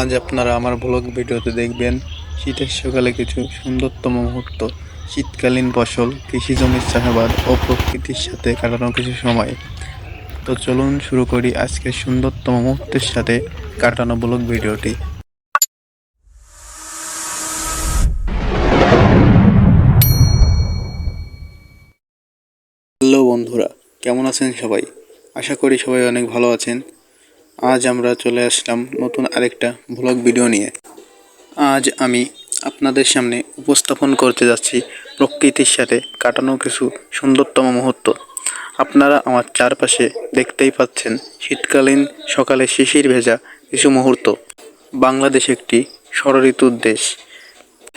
আজ আপনারা আমার ব্লগ ভিডিওতে দেখবেন শীতের সকালে কিছু সুন্দরতম মুহূর্ত, শীতকালীন ফসল, কৃষি জমির চাষাবাদ ও প্রকৃতির সাথে কাটানো কিছু সময়। তো চলুন শুরু করি আজকের সুন্দরতম মুহূর্তের সাথে কাটানো ব্লগ ভিডিওটি। হ্যালো বন্ধুরা, কেমন আছেন সবাই? আশা করি সবাই অনেক ভালো আছেন। আজ আমরা চলে আসলাম নতুন আরেকটা ব্লগ ভিডিও নিয়ে। আজ আমি আপনাদের সামনে উপস্থাপন করতে যাচ্ছি প্রকৃতির সাথে কাটানো কিছু সুন্দরতম মুহূর্ত। আপনারা আমার চারপাশে দেখতেই পাচ্ছেন শীতকালীন সকালে শিশির ভেজা কিছু মুহূর্ত। বাংলাদেশ একটি ষড়ঋতুর দেশ।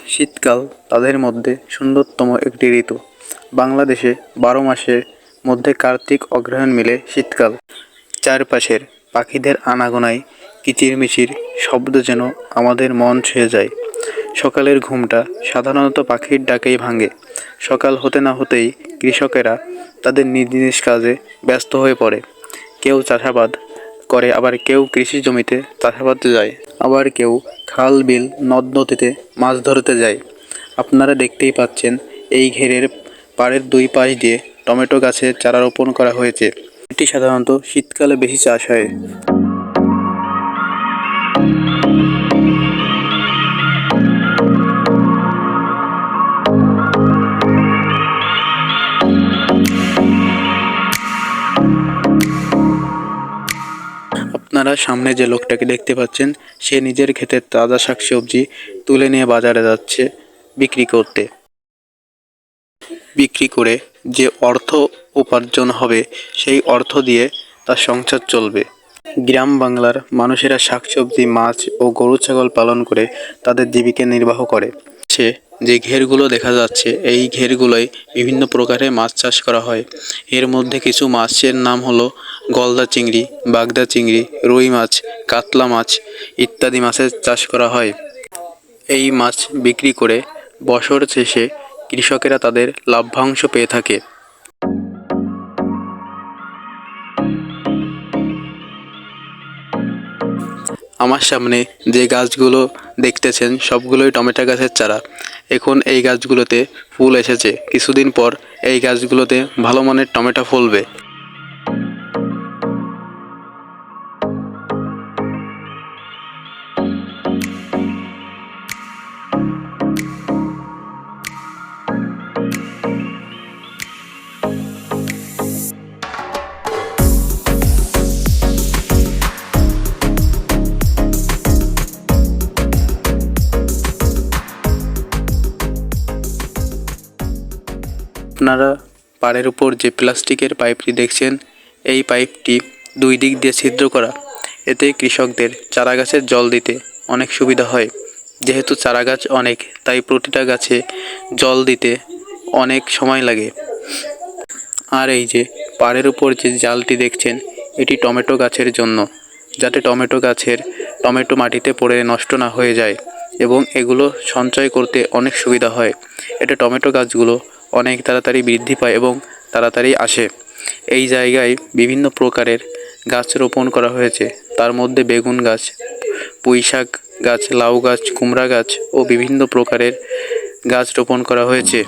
শীতকাল তাদের মধ্যে সুন্দরতম একটি ঋতু। বাংলাদেশে বারো মাসের মধ্যে কার্তিক অগ্রহায়ণ মিলে শীতকাল। চারপাশের পাখিদের আনাগোনায় কিচিরমিচির শব্দ যেন আমাদের মন ছুঁয়ে যায়। সকালের ঘুমটা সাধারণত পাখির ডাকেই ভাঙে। সকাল হতে না হতেই কৃষকেরা তাদের নিজ নিজ কাজে ব্যস্ত হয়ে পড়ে। কেউ চাষাবাদ করে, আবার কেউ কৃষি জমিতে চাষাবাদে যায়। আবার কেউ খাল, বিল, নদ নদীতে মাছ ধরতে যায়। আপনারা দেখতেই পাচ্ছেন, এই ঘেরের পাড়ের দুই পাশ দিয়ে টমেটো গাছের চারা রোপণ করা হয়েছে। এটি সাধারণত শীতকালে বেশি চাষ হয়। আপনারা সামনে যে লোকটাকে দেখতে পাচ্ছেন, সে নিজের ক্ষেতের তাজা শাকসবজি তুলে নিয়ে বাজারে যাচ্ছে, বিক্রি করতে। বিক্রি করে যে অর্থ উপার্জন হবে, সেই অর্থ দিয়ে তার সংসার চলবে। গ্রাম বাংলার মানুষেরা শাকসবজি, মাছ ও গরু ছাগল পালন করে তাদের জীবিকা নির্বাহ করে। সে যে ঘেরগুলো দেখা যাচ্ছে, এই ঘেরগুলোয় বিভিন্ন প্রকারের মাছ চাষ করা হয়। এর মধ্যে কিছু মাছের নাম হলো গলদা চিংড়ি, বাগদা চিংড়ি, রুই মাছ, কাতলা মাছ ইত্যাদি মাছের চাষ করা হয়। এই মাছ বিক্রি করে বছর শেষে কৃষকেরা তাদের লাভ্যাংশ পেয়ে থাকে। আমার সামনে যে গাছগুলো দেখতেছেন, সবগুলোই টমেটো গাছের চারা। এখন এই গাছগুলোতে ফুল এসেছে। কিছুদিন পর এই গাছগুলোতে ভালো মানের টমেটো ফলবে। আপনারা পাড়ের উপর যে প্লাস্টিকের পাইপটি দেখছেন, এই পাইপটি দুই দিক দিয়ে ছিদ্র করা। এতে কৃষকদের চারা গাছের জল দিতে অনেক সুবিধা হয়। যেহেতু চারা গাছ অনেক, তাই প্রতিটা গাছে জল দিতে অনেক সময় লাগে। আর এই যে পাড়ের উপর যে জালটি দেখছেন, এটি টমেটো গাছের জন্য, যাতে টমেটো গাছের টমেটো মাটিতে পড়ে নষ্ট না হয়ে যায় এবং এগুলো সঞ্চয় করতে অনেক সুবিধা হয়। এটা টমেটো গাছগুলো অনেক তাড়াতাড়ি বৃদ্ধি পায় এবং তাড়াতাড়ি আসে। এই জায়গায় বিভিন্ন প্রকারের গাছ রোপণ করা হয়েছে। তার মধ্যে বেগুন গাছ, পুঁই শাক গাছ, লাউ গাছ, কুমড়া গাছ ও বিভিন্ন প্রকারের গাছ রোপণ করা হয়েছে।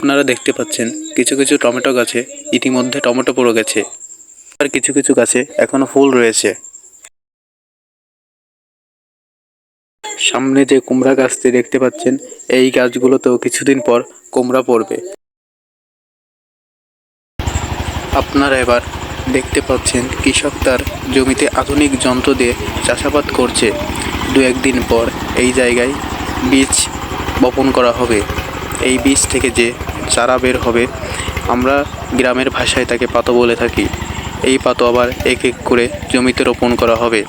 আপনারা দেখতে পাচ্ছেন কিছু কিছু টমেটো গাছে ইতিমধ্যে টমেটো পড়ে গেছে আর কিছু কিছু গাছে এখনও ফুল রয়েছে। সামনে যে কুমড়া গাছটি দেখতে পাচ্ছেন, এই গাছগুলোতেও কিছুদিন পর কুমড়া পড়বে। আপনারা এবার দেখতে পাচ্ছেন কৃষক তার জমিতে আধুনিক যন্ত্র দিয়ে চাষাবাদ করছে। দু একদিন পর এই জায়গায় বীজ বপন করা হবে। এই বীজ থেকে যে চারা বের হবে। আমরা গ্রামের ভাষায় তাকে পাতো বলে থাকি। এই পাতো আবার এক এক করে জমিতে রোপণ করা হবে।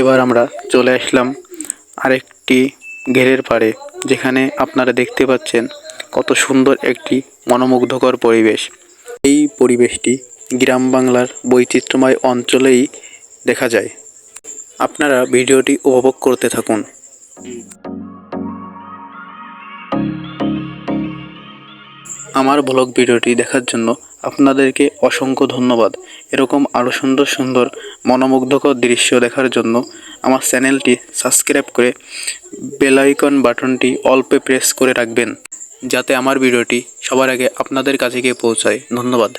এবার আমরা চলে আসলাম আরেকটি ঘেরের পাড়ে, যেখানে আপনারা দেখতে পাচ্ছেন কত সুন্দর একটি মনোমুগ্ধকর পরিবেশ। এই পরিবেশটি গ্রাম বাংলার বৈচিত্র্যময় অঞ্চলেই দেখা যায়। আপনারা ভিডিওটি উপভোগ করতে থাকুন। আমার ব্লগ ভিডিওটি দেখার জন্য আপনাদেরকে অসংখ্য ধন্যবাদ। এরকম আরও সুন্দর সুন্দর মনোমুগ্ধকর দৃশ্য দেখার জন্য আমার চ্যানেলটি সাবস্ক্রাইব করে বেলাইকন বাটনটি অল্পে প্রেস করে রাখবেন, যাতে আমার ভিডিওটি সবার আগে আপনাদের কাছে গিয়ে পৌঁছায়। ধন্যবাদ।